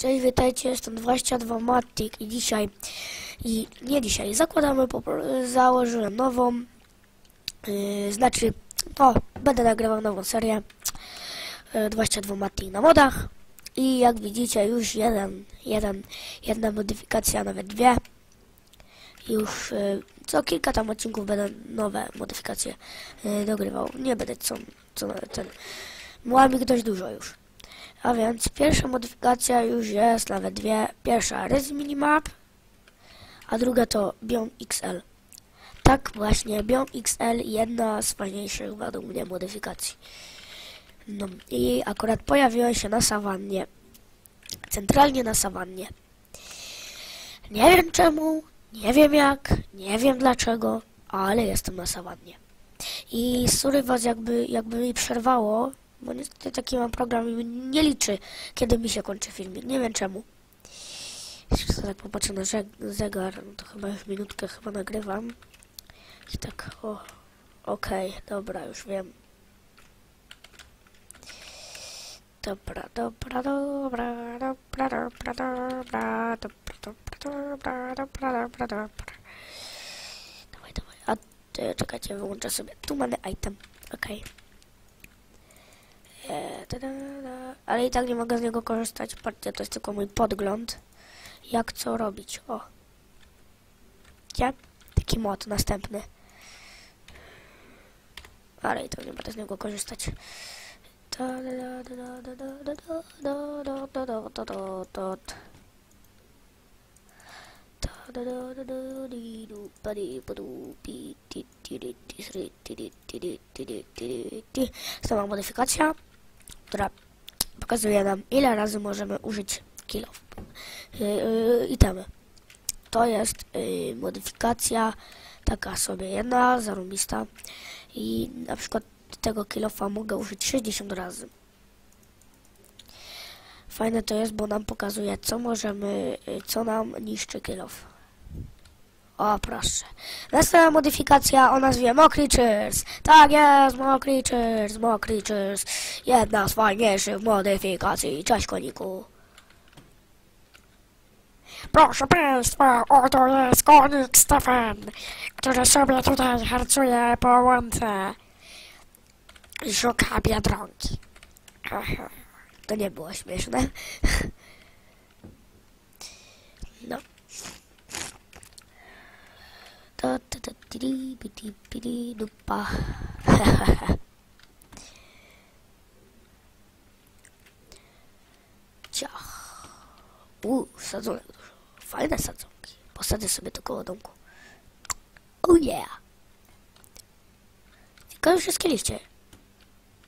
Cześć, witajcie, jestem 22 Matic i dzisiaj, i nie dzisiaj, zakładamy, założyłem nową, yy, znaczy, no, będę nagrywał nową serię, yy, 22 Matic na modach. I jak widzicie już jeden, jeden, jedna modyfikacja, nawet dwie, już yy, co kilka tam odcinków będę nowe modyfikacje dogrywał, nie będę co, co ten, ma mi dość dużo już. A więc pierwsza modyfikacja już jest, nawet dwie. Pierwsza Res Minimap, a druga to Biom XL. Tak właśnie, Biom XL jedna z fajniejszych według mnie modyfikacji. No i akurat pojawiła się na sawannie. Centralnie na sawannie. Nie wiem czemu, nie wiem jak, nie wiem dlaczego, ale jestem na sawannie. I sorry was jakby, jakby mi przerwało, bo niestety taki mam program i nie liczy, kiedy mi się kończy filmik. Nie wiem czemu. Jeśli sobie tak popatrzę na zeg- zegar, no to chyba już minutkę chyba nagrywam. I tak, o, okej, dobra, już wiem. Dobra, dobra, dobra, dobra, dobra, dobra, dobra, dobra, dobra, dobra, dobra, dobra. Dawaj, dawaj, a e, czekajcie, wyłączę sobie. Tu mamy item, okej. E, ale i tak nie mogę z niego korzystać. Partia to jest tylko mój podgląd. Jak co robić? O. Ja? Taki mod następny. Ale i tak nie mogę z niego korzystać. Sama modyfikacja która pokazuje nam, ile razy możemy użyć kilo yy, yy, itemy. To jest yy, modyfikacja taka sobie jedna, zarobista i na przykład tego kilofa mogę użyć 60 razy. Fajne to jest, bo nam pokazuje, co możemy, yy, co nam niszczy kilof. O, proszę. Następna modyfikacja o nazwie Mokrichers. Tak jest, Mokrichers, Mokrichers. Jedna z fajniejszych modyfikacji. Cześć, koniku. Proszę Państwa, oto jest konik Stefan, który sobie tutaj harcuje po łące szuka biedronki. Aha, To nie było śmieszne. No. Ta ta ta tiri piti piti dupa. Ciach. Uuu, sadzonek dużo. Fajne sadzonki. Posadzę sobie to koło domku. Oh yeah. Tylko wszystkie liście.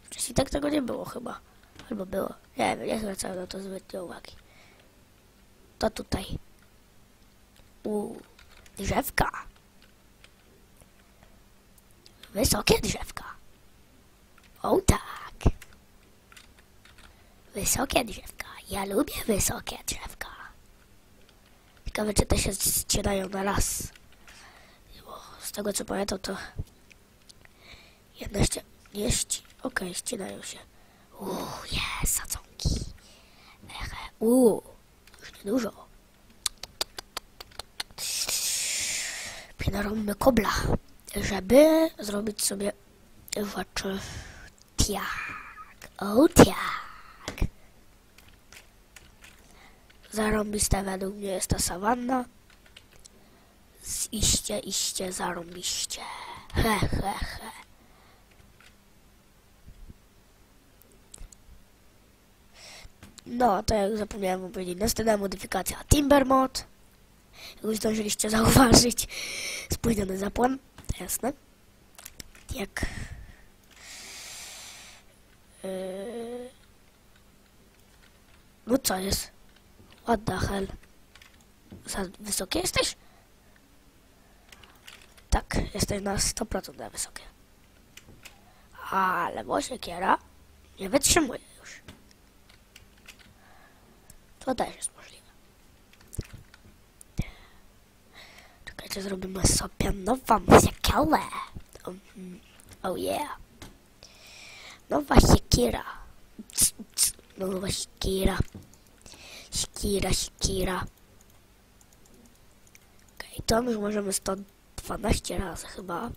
Wcześniej tak tego nie było chyba. Albo było. Nie wiem, nie zwracałem na to zbytnio uwagi. To tutaj. Uuu, drzewka. Wysokie drzewka. O tak. Wysokie drzewka. Ja lubię wysokie drzewka. Ciekawe, czy te się ścinają na raz. Bo z tego, co pamiętam, to jedna ści... Nie ści... Okej, ścinają się. Uuu, jest, sadzonki. Ehe, uuu, już niedużo. Pinarąbmy kobla żeby zrobić sobie rzeczy tak, o tak. Zarąbiste według mnie jest ta sawanna. Z iście, iście, zarąbiście. He, he, he. No, to jak zapomniałem powiedzieć, następna modyfikacja Timber Mod. Jak już zdążyliście zauważyć, spóźniony zapłon. Jasne. Jak... Yy... No co jest? What the hell? Za wysokie jesteś? Tak, jesteś na 100% za wysokie. Ale bo siekiera nie wytrzymuje już. To też jest możliwe. Zrobimy sobie nową siekierę. Um, oh yeah. Nowa siekiera. Nowa siekiera. Sikira, sikira. Okej, to już możemy 112 razy chyba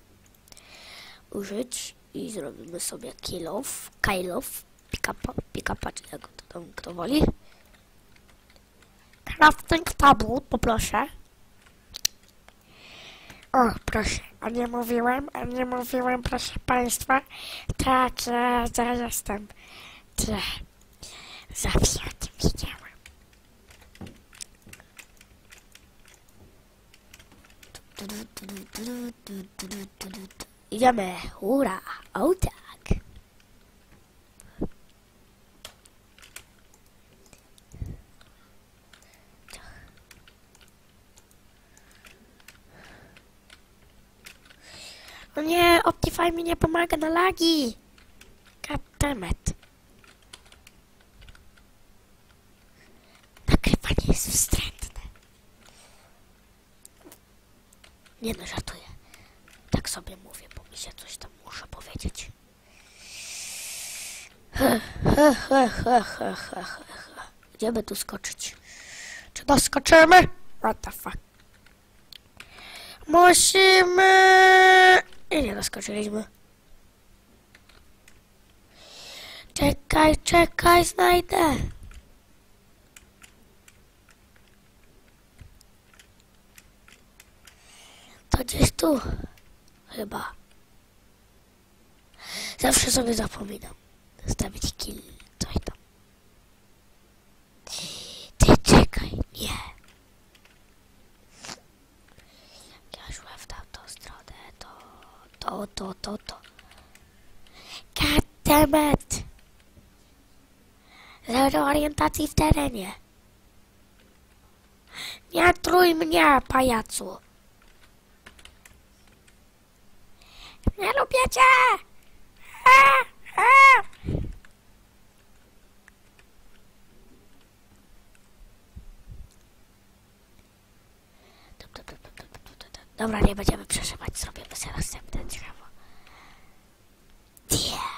użyć i zrobimy sobie kill off, kill off, pick up, pick up, czy jak to tam kto woli. Crafting table, poproszę. O, proszę, a nie mówiłem, a nie mówiłem, proszę Państwa. Tak, ja, ja jestem. Tle. Zawsze o tym wiedziałam. Idziemy, hurra, o tak. O nie, Optify mi nie pomaga na lagi. Goddammit. Nagrywanie jest wstrętne. Nie no, żartuję. Tak sobie mówię, bo mi się coś tam muszę powiedzieć. Gdzie by tu skoczyć? Czy doskoczymy? What the fuck? Musimy... Nie doskoczyliśmy. Czekaj, czekaj, znajdę. To gdzieś tu. Chyba. Zawsze sobie zapominam. Zostawić kill, coś tam. Ty czekaj, nie. Jak ja szłem w tamtą stronę, to, to, to. Goddammit! Zero orientacji w terenie. Nie trój mnie, pajacu. Nie lubię cię! Dup, dup. Dobra, nie będziemy przeżywać, zrobimy sobie następne drzewo. Tak.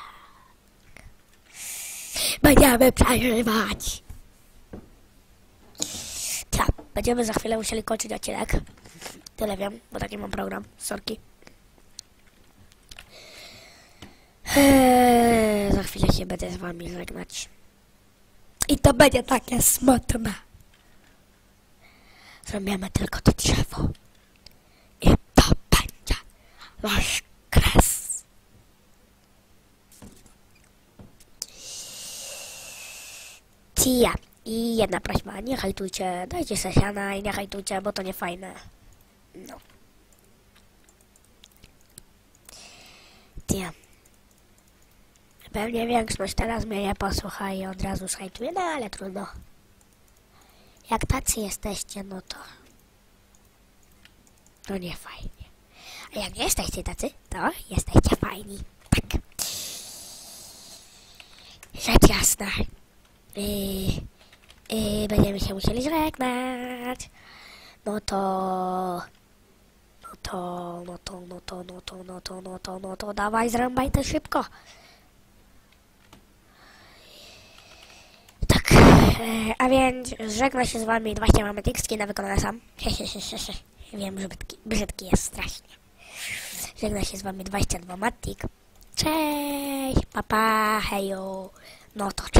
Będziemy przeżywać. Tak, będziemy za chwilę musieli kończyć odcinek. Tyle wiem, bo taki mam program. Sorki. Eee, za chwilę się będę z wami żegnać. I to będzie takie smutne. Zrobimy tylko to drzewo. I to będzie nasz Tia. I jedna prośba, nie hajtujcie, dajcie sesiana i nie hajtujcie, bo to nie fajne. No. Tia. Pewnie większość teraz mnie nie posłucha i od razu zhajtuje, no ale trudno. Jak tacy jesteście, no to... To nie fajnie. A jak nie jesteście tacy, to jesteście fajni. Tak. Rzecz jasna. Yy, yy, będziemy się musieli żegnać. No to... No to, no to, no to, no to, no to, no to, no to, dawaj, zrąbaj to szybko. Tak, e, a więc żegna się z wami właśnie mamy tekstki na wykonane sam. Wiem, że brzydki, brzydki jest strasznie. Żegna się z wami 22 Matik. Cześć, papa, hejo. No to cześć.